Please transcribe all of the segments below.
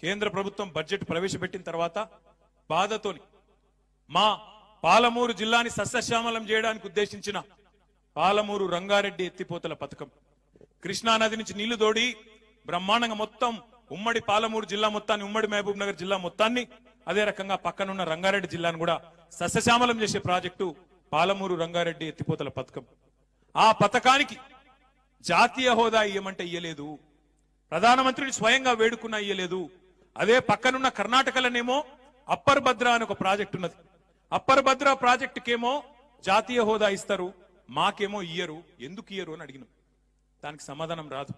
కేంద్ర ప్రభుత్వం బడ్జెట్ ప్రవేశపెట్టిన తర్వాత బాధతోని మా పాలమూరు జిల్లాని సస్యశ్యామలం చేయడానికి ఉద్దేశించిన పాలమూరు రంగారెడ్డి ఎత్తిపోతల పథకం. కృష్ణా నది నుంచి నీళ్ళు తోడి బ్రహ్మాండంగా మొత్తం ఉమ్మడి పాలమూరు జిల్లా మొత్తాన్ని ఉమ్మడి మహబూబ్ నగర్ జిల్లా మొత్తాన్ని అదే రకంగా పక్కనున్న రంగారెడ్డి జిల్లాను కూడా సస్యశ్యామలం చేసే ప్రాజెక్టు పాలమూరు రంగారెడ్డి ఎత్తిపోతల పథకం. ఆ పథకానికి జాతీయ హోదా ఇయ్యమంటే ఇయ్యలేదు. ప్రధానమంత్రిని స్వయంగా వేడుకున్నా ఇయ్యలేదు. అదే పక్కనున్న కర్ణాటకలోనేమో అప్పర్ భద్ర అని ఒక ప్రాజెక్ట్ ఉన్నది. అప్పర్ భద్ర ప్రాజెక్టుకేమో జాతీయ హోదా ఇస్తారు మాకేమో ఇయ్యరు ఎందుకు ఇయ్యరు అని అడిగినాం. దానికి సమాధానం రాదు.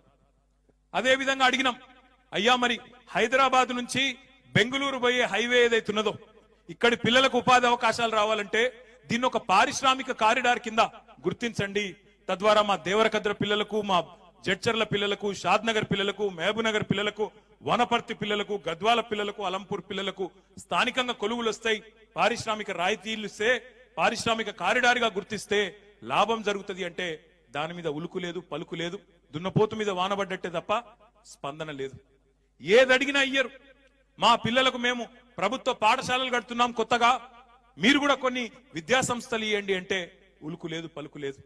అదే విధంగా అడిగినాం అయ్యా మరి హైదరాబాద్ నుంచి బెంగళూరు పోయే హైవే ఏదైతే ఉన్నదో ఇక్కడి పిల్లలకు ఉపాధి అవకాశాలు రావాలంటే దీన్ని ఒక పారిశ్రామిక కారిడార్ కింద గుర్తించండి. తద్వారా మా దేవరకద్ర పిల్లలకు మా జడ్చర్ల పిల్లలకు షాద్ నగర్ పిల్లలకు మహబూబ్నగర్ పిల్లలకు వనపర్తి పిల్లలకు గద్వాల పిల్లలకు అలంపూర్ పిల్లలకు స్థానికంగా కొలువులు వస్తాయి. పారిశ్రామిక రాయితీలు ఇస్తే పారిశ్రామిక కారిడార్గా గుర్తిస్తే లాభం జరుగుతుంది అంటే దాని మీద ఉలుకు లేదు పలుకు లేదు. దున్నపోతు మీద వానబడ్డట్టే తప్ప స్పందన లేదు. ఏది అడిగినా అయ్యరు మా పిల్లలకు మేము ప్రభుత్వ పాఠశాలలు కడుతున్నాం కొత్తగా. మీరు కూడా కొన్ని విద్యా సంస్థలు ఇవ్వండి అంటే ఉలుకు లేదు పలుకు లేదు.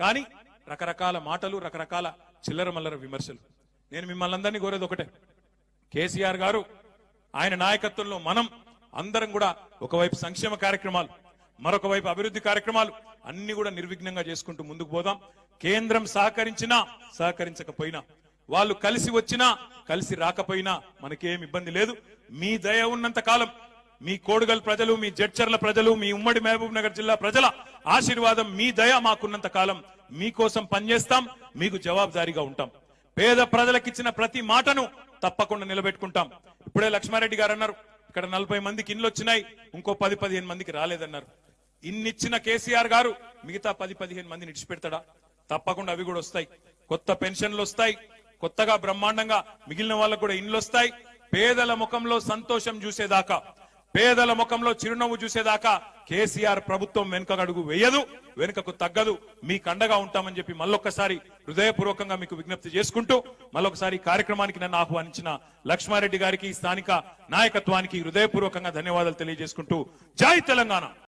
కానీ రకరకాల మాటలు రకరకాల చిల్లర మల్లర విమర్శలు. నేను మిమ్మల్ని అందరినీ కోరేది ఒకటే. కేసీఆర్ గారు ఆయన నాయకత్వంలో మనం అందరం కూడా ఒకవైపు సంక్షేమ కార్యక్రమాలు మరొక వైపు అభివృద్ధి కార్యక్రమాలు అన్ని కూడా నిర్విఘ్నంగా చేసుకుంటూ ముందుకు పోదాం. కేంద్రం సహకరించినా సహకరించకపోయినా వాళ్ళు కలిసి వచ్చినా కలిసి రాకపోయినా మనకేం ఇబ్బంది లేదు. మీ దయ ఉన్నంత కాలం మీ కోడుగల్ ప్రజలు మీ జడ్చర్ల ప్రజలు మీ ఉమ్మడి మహబూబ్ నగర్ జిల్లా ప్రజల ఆశీర్వాదం మీ దయ మాకున్నంత కాలం మీకోసం పనిచేస్తాం మీకు జవాబుదారీగా ఉంటాం. పేద ప్రజలకిచ్చిన ప్రతి మాటను తప్పకుండా నిలబెట్టుకుంటాం. ఇప్పుడే లక్ష్మారెడ్డి గారు అన్నారు ఇక్కడ నలభై మందికి ఇండ్లు వచ్చినాయి ఇంకో పది పదిహేను మందికి రాలేదన్నారు. ఇన్నిచ్చిన కేసీఆర్ గారు మిగతా పది పదిహేను మందిని ఇడిచిపెడతాడా? తప్పకుండా అవి కూడా వస్తాయి. కొత్త పెన్షన్లు వస్తాయి కొత్తగా బ్రహ్మాండంగా మిగిలిన వాళ్ళకు కూడా ఇండ్లు వస్తాయి. పేదల ముఖంలో సంతోషం చూసేదాకా పేదల ముఖంలో చిరునవ్వు చూసేదాకా కేసీఆర్ ప్రభుత్వం వెనుక అడుగు వేయదు వెనుకకు తగ్గదు. మీ కండగా ఉంటామని చెప్పి మళ్ళొక్కసారి హృదయపూర్వకంగా మీకు విజ్ఞప్తి చేసుకుంటూ మరొకసారి కార్యక్రమానికి నన్ను ఆహ్వానించిన లక్ష్మారెడ్డి గారికి స్థానిక నాయకత్వానికి హృదయపూర్వకంగా ధన్యవాదాలు తెలియజేసుకుంటూ జై తెలంగాణ.